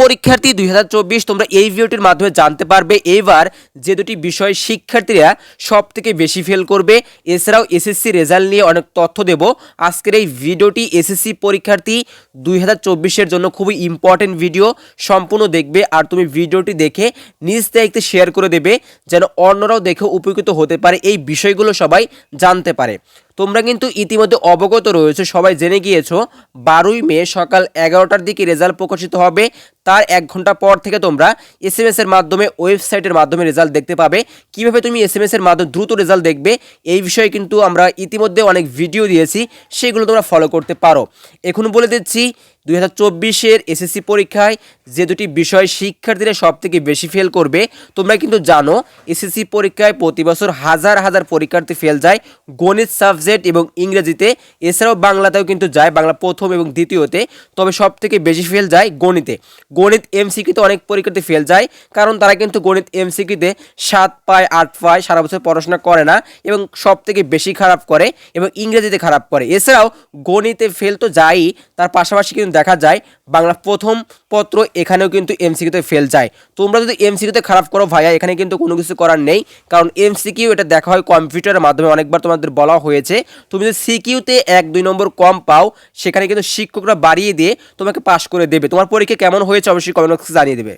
পরীক্ষার্থী দুই হাজার চব্বিশ, তোমরা এই ভিডিওটির মাধ্যমে জানতে পারবে। এইবার যে দুটি বিষয় শিক্ষার্থীরা সব থেকে বেশি ফেল করবে, এছাড়াও এসএসসি রেজাল্ট নিয়ে অনেক তথ্য দেব। আজকের এই ভিডিওটি এসএসসি পরীক্ষার্থী দুই হাজার জন্য খুবই ইম্পর্টেন্ট ভিডিও সম্পূর্ণ দেখবে আর তুমি ভিডিওটি দেখে নিজ দায়িত্বে শেয়ার করে দেবে, যেন অন্যরাও দেখে উপকৃত হতে পারে এই বিষয়গুলো সবাই জানতে পারে। তোমরা কিন্তু ইতিমধ্যে অবগত রয়েছে, সবাই জেনে গিয়েছো, বারোই মে সকাল এগারোটার দিকে রেজাল্ট প্রকাশিত হবে। তার এক ঘণ্টা পর থেকে তোমরা এস এম এর মাধ্যমে ওয়েবসাইটের মাধ্যমে রেজাল্ট দেখতে পাবে। কীভাবে তুমি এস এম এর মাধ্যমে দ্রুত রেজাল্ট দেখবে, এই বিষয়ে কিন্তু আমরা ইতিমধ্যে অনেক ভিডিও দিয়েছি, সেগুলো তোমরা ফলো করতে পারো। এখন বলে দিচ্ছি, দুই হাজার চব্বিশের এসএসসি পরীক্ষায় যে দুটি বিষয় শিক্ষার্থীরা সব থেকে বেশি ফেল করবে, তোমরা কিন্তু জানো এসএসসি পরীক্ষায় প্রতি বছর হাজার হাজার পরীক্ষার্থী ফেল যায়। গণিত সাবজেক্ট এবং ইংরেজিতে, এছাড়াও বাংলাতেও কিন্তু যায়, বাংলা প্রথম এবং দ্বিতীয়তে, তবে সব থেকে বেশি ফেল যায় গণিতে। গণিত এমসিকিতে অনেক পরীক্ষার্থী ফেল যায়, কারণ তারা কিন্তু গণিত এমসিকিতে সাত পায়, আট পায়, সারা বছর পড়াশোনা করে না এবং সব থেকে বেশি খারাপ করে এবং ইংরেজিতে খারাপ করে। এছাড়াও গণিতে ফেল তো যায়ই, তার পাশাপাশি কিন্তু দেখা যায় বাংলা প্রথম পত্র এখানেও কিন্তু এমসিকিউতে ফেল যায়। তোমরা যদি এমসিকিউতে খারাপ করো ভাইয়া, এখানে কিন্তু কোনো কিছু করার নেই, কারণ এমসিকিউ এটা দেখা হয় কম্পিউটারের মাধ্যমে, অনেকবার তোমাদের বলা হয়েছে। তুমি যদি সিকিউতে এক, দুই নম্বর কম পাও, সেখানে কিন্তু শিক্ষকরা বাড়িয়ে দিয়ে তোমাকে পাশ করে দেবে। তোমার পরীক্ষা কেমন হয়েছে? অবশ্যই কমেন্ট বক্সে জানিয়ে দেবে।